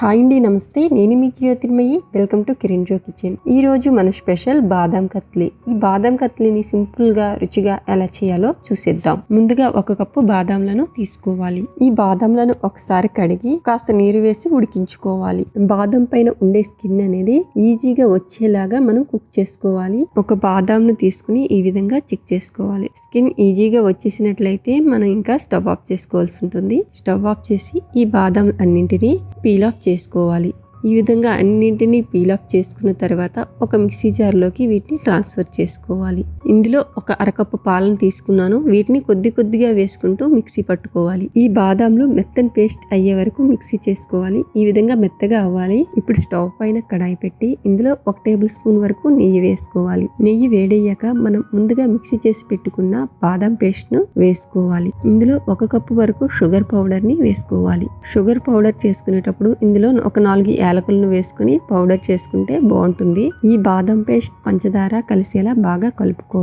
Hi అండి నమస్తే. నేను మీ Jyothirmayi. Welcome to Kiran Jo kitchen ఈ రోజు మన స్పెషల్ బాదం కత్లీ. ఈ బాదం కత్లీని సింపుల్గా రుచిగా ఎలా చేయాలో చూసేద్దాం. ముందుగా ఒక కప్పు బాదంలను తీసుకోవాలి. ఈ బాదంలను ఒకసారి కడిగి కాస్త నీరు వేసి ఉడికించుకోవాలి. బాదం పైన ఉండే స్కిన్ అనేది ఈజీగా వచ్చేలాగా మనం కుక్ చేసుకోవాలి. ఒక బాదంను తీసుకుని ఈ విధంగా చెక్ చేసుకోవాలి. స్కిన్ ఈజీగా వచ్చేసినట్లయితే మనం ఇంకా స్టవ్ ఆఫ్ చేసుకోవాల్సి ఉంటుంది. స్టవ్ ఆఫ్ చేసి ఈ బాదం అన్నింటినీ పీల్ ఆఫ్ చేసుకోవాలి. ఈ విధంగా అన్నింటినీ పీల్ ఆఫ్ చేసుకున్న తర్వాత ఒక మిక్సీ జార్లోకి వీటిని ట్రాన్స్ఫర్ చేసుకోవాలి. ఇందులో ఒక అరకప్పు పాలను తీసుకున్నాను. వీటిని కొద్ది కొద్దిగా వేసుకుంటూ మిక్సీ పట్టుకోవాలి. ఈ బాదాంలు మెత్తని పేస్ట్ అయ్యే వరకు మిక్సీ చేసుకోవాలి. ఈ విధంగా మెత్తగా అవ్వాలి. ఇప్పుడు స్టవ్ పైన కడాయి పెట్టి ఇందులో ఒక టేబుల్ స్పూన్ వరకు నెయ్యి వేసుకోవాలి. నెయ్యి వేడయ్యాక మనం ముందుగా మిక్సీ చేసి పెట్టుకున్న బాదం పేస్ట్ను వేసుకోవాలి. ఇందులో ఒక కప్పు వరకు షుగర్ పౌడర్ని వేసుకోవాలి. షుగర్ పౌడర్ చేసుకునేటప్పుడు ఇందులో ఒక నాలుగు యాలకులను వేసుకుని పౌడర్ చేసుకుంటే బాగుంటుంది. ఈ బాదం పేస్ట్ పంచదార కలిసేలా బాగా కలుపుకోవాలి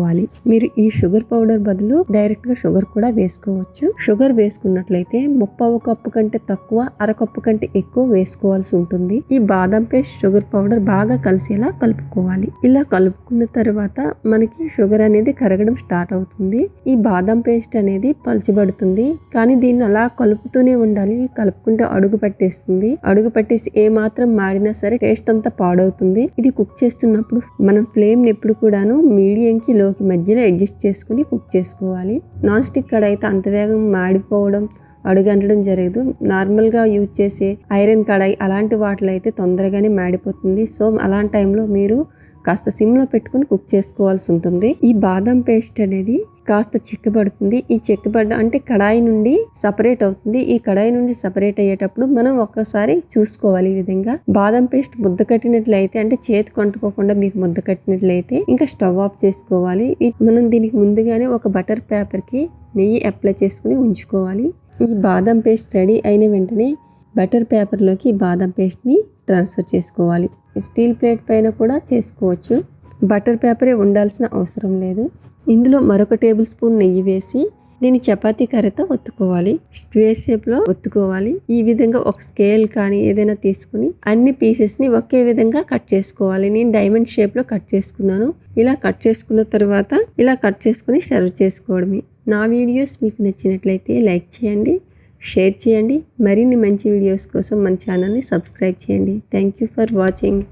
మీరు ఈ షుగర్ పౌడర్ బదులు డైరెక్ట్గా షుగర్ కూడా వేసుకోవచ్చు. షుగర్ వేసుకున్నట్లయితే ముప్పావు కప్పు కంటే తక్కువ అరకప్పు కంటే ఎక్కువ వేసుకోవాల్సి ఉంటుంది. ఈ బాదం పేస్ట్ షుగర్ పౌడర్ బాగా కలిసేలా కలుపుకోవాలి. ఇలా కలుపుకున్న తర్వాత మనకి షుగర్ అనేది కరగడం స్టార్ట్ అవుతుంది. ఈ బాదం పేస్ట్ అనేది పలుచబడుతుంది. కానీ దీన్ని అలా కలుపుతూనే ఉండాలి. కలుపుకుంటే అడుగు పట్టేస్తుంది. అడుగు పట్టేసి ఏ మాత్రం మాడినా సరే టేస్ట్ అంతా పాడవుతుంది. ఇది కుక్ చేస్తున్నప్పుడు మనం ఫ్లేమ్ని ఎప్పుడు కూడాను మీడియం కి లో లోకి మధ్యలో అడ్జస్ట్ చేసుకుని కుక్ చేసుకోవాలి. నాన్ స్టిక్ కడాయి అయితే అంత వేగం మాడిపోవడం అడుగంటడం జరగదు. నార్మల్గా యూజ్ చేసే ఐరన్ కడాయి అలాంటి వాటిలో అయితే తొందరగానే మాడిపోతుంది. సో అలాంటి టైంలో మీరు కాస్త సిమ్లో పెట్టుకుని కుక్ చేసుకోవాల్సి ఉంటుంది. ఈ బాదం పేస్ట్ అనేది కాస్త చిక్కబడుతుంది. ఈ చిక్కబడ్డ అంటే కడాయి నుండి సపరేట్ అవుతుంది. ఈ కడాయి నుండి సపరేట్ అయ్యేటప్పుడు మనం ఒక్కసారి చూసుకోవాలి ఈ విధంగా. బాదం పేస్ట్ ముద్ద కట్టినట్లయితే అంటే చేతి కొంటుకోకుండా మీకు ముద్ద కట్టినట్లయితే ఇంకా స్టవ్ ఆఫ్ చేసుకోవాలి. మనం దీనికి ముందుగానే ఒక బటర్ పేపర్కి నెయ్యి అప్లై చేసుకుని ఉంచుకోవాలి. ఈ బాదం పేస్ట్ రెడీ అయిన వెంటనే బటర్ పేపర్లోకి బాదం పేస్ట్ని ట్రాన్స్ఫర్ చేసుకోవాలి. స్టీల్ ప్లేట్ పైన కూడా చేసుకోవచ్చు. బటర్ పేపరే ఉండాల్సిన అవసరం లేదు. ఇందులో మరొక టేబుల్ స్పూన్ నెయ్యి వేసి దీన్ని చపాతీ కర్రతో ఒత్తుకోవాలి. స్క్వేర్ షేప్లో ఒత్తుకోవాలి. ఈ విధంగా ఒక స్కేల్ కానీ ఏదైనా తీసుకుని అన్ని పీసెస్ని ఒకే విధంగా కట్ చేసుకోవాలి. నేను డైమండ్ షేప్లో కట్ చేసుకున్నాను. ఇలా కట్ చేసుకున్న తర్వాత ఇలా కట్ చేసుకుని సర్వ్ చేసుకోవడమే. నా వీడియోస్ మీకు నచ్చినట్లయితే లైక్ చేయండి షేర్ చేయండి. మరిన్ని మంచి వీడియోస్ కోసం మన ఛానల్ని సబ్స్క్రైబ్ చేయండి. Thank you for watching.